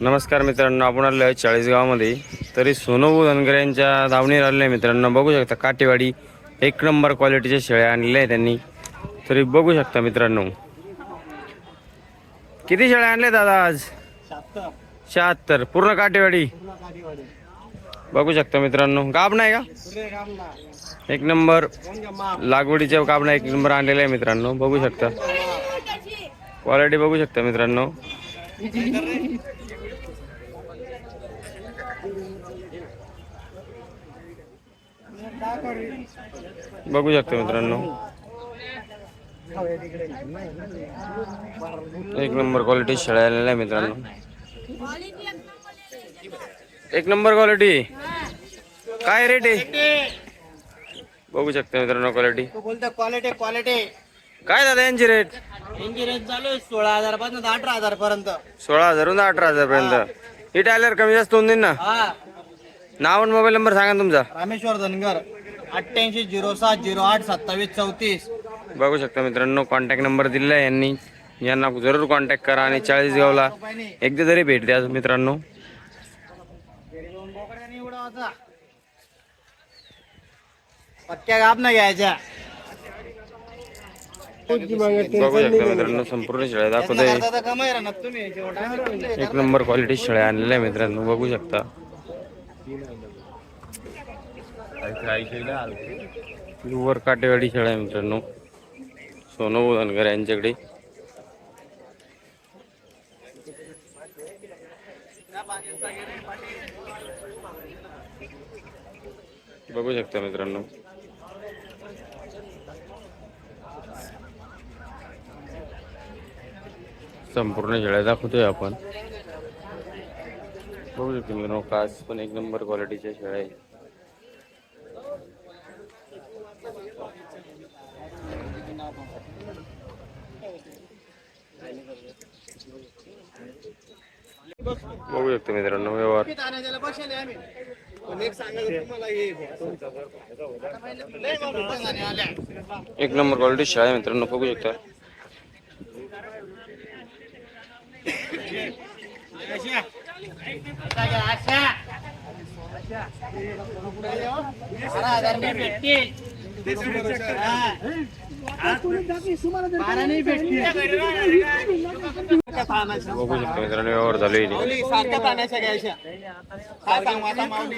नमस्कार मित्रांनो आपण आलो आहे चाळीसगावमध्ये. तरी सोनू धनगर यांच्या धावणीवर आलेले आहे मित्रांनो. बघू शकता काटेवाडी एक नंबर क्वालिटीच्या शेळ्या आणलेल्या आहेत त्यांनी. तरी बघू शकता मित्रांनो. किती शेळ्या आणल्या दादा आज? शहात्तर. पूर्ण काटेवाडी बघू शकता मित्रांनो. गाब नाही का? एक नंबर लागवडीच्या काबणा एक नंबर आणलेला आहे मित्रांनो. बघू शकता. क्वालिटी बघू शकता मित्रांनो. बघू शकता मित्रांनो. एक नंबर क्वालिटी शेळ्या आलेल्या आहे मित्रांनो. एक नंबर क्वालिटी काय रेट आहे? बघू शकता मित्रांनो क्वालिटी क्वालिटी क्वालिटी काय दादा यांची रेट यांची रेंज चालू आहे सोळा हजारपासून अठरा हजार पर्यंत. सोळा हजारून अठरा हजार पर्यंत. टायलर कमी जास्त होऊन देईन ना? हा. नाव आणि मोबाईल नंबर सांगा तुमचा. रामेश्वर धनगर अठ्ठ्याऐंशी झिरो सात झिरो आठ सत्तावीस चौतीस. बघू शकता मित्रांनो कॉन्टॅक्ट नंबर दिलेला आहे यांनी. यांना जरूर कॉन्टॅक्ट करा आणि चाळीसगावला एकदा तरी भेट द्या मित्रांनो. पक्क्या गाप नाही घ्यायच्या. बघू शकता मित्रांनो संपूर्ण शेळ्या दाखवतोय. एक नंबर क्वालिटी शेळ्या आणलेल्या आहे मित्रांनो बघू शकता. वर काटेवाडी शेळ्या आहे मित्रांनो. सोनू धनगर यांच्याकडे. बघू शकता मित्रांनो. संपूर्ण शेळ्या दाखवतोय आपण. बघू शकतो मित्रांनो कास पण एक नंबर क्वालिटीच्या शेळ्या आहे. बघू शकतो मित्रांनो व्यवहार. एक नंबर क्वालिटी शाळा आहे मित्रांनो बघू शकता अशा. आता घ्या, अशा. बारा हजार नाही भेटतील. हा. बारा नाही भेटतील. बघू शकतो मित्रांनो व्यवहार चालू आहे इथे. माऊली सारख्या पाण्याच्या घ्यायच्या. काय सांगू आता माऊली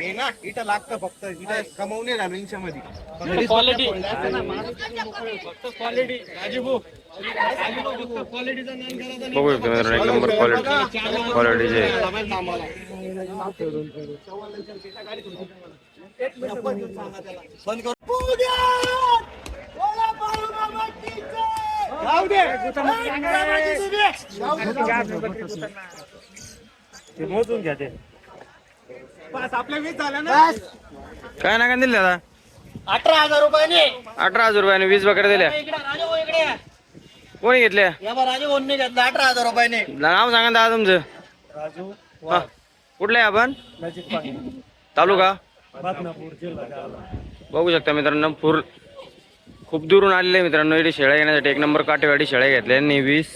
हे ना इथं लागतं फक्त. इथं कमवणे झालं इंच्यामध्ये क्वालिटी फक्त क्वालिटी राजीभाऊ राजीभाऊ फक्त क्वालिटीचा नाम करायचा नाही. बघू शकतो मित्रांनो एक नंबर क्वालिटी क्वालिटीचे बंद कर. जाऊ दे मोजून घ्या ते. बस आपल्या वीस झालं ना? काय नाका दिले दादा? अठरा हजार रुपयाने. अठरा हजार रुपयाने वीस बकऱ्या दिल्या. इकडे राजे इकडे. या. कोणी घेतल्या? या बा राजे भाऊंनी घेतलं अठरा हजार रुपयाने. नाव सांगा दादा तुमचं. राजू हा. कुठले आहे आपण? नजीक पाणी. तालुका? बदनापूर जिल्हा जालना. बघू शकता मित्रांनो पूर खूप दुरून आलेले मित्रांनो. इथे शेळ्या घेण्यासाठी एक नंबर काटेवाडी शेळ्या घेतल्या यांनी वीस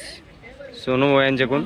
सोनू यांच्याकडून.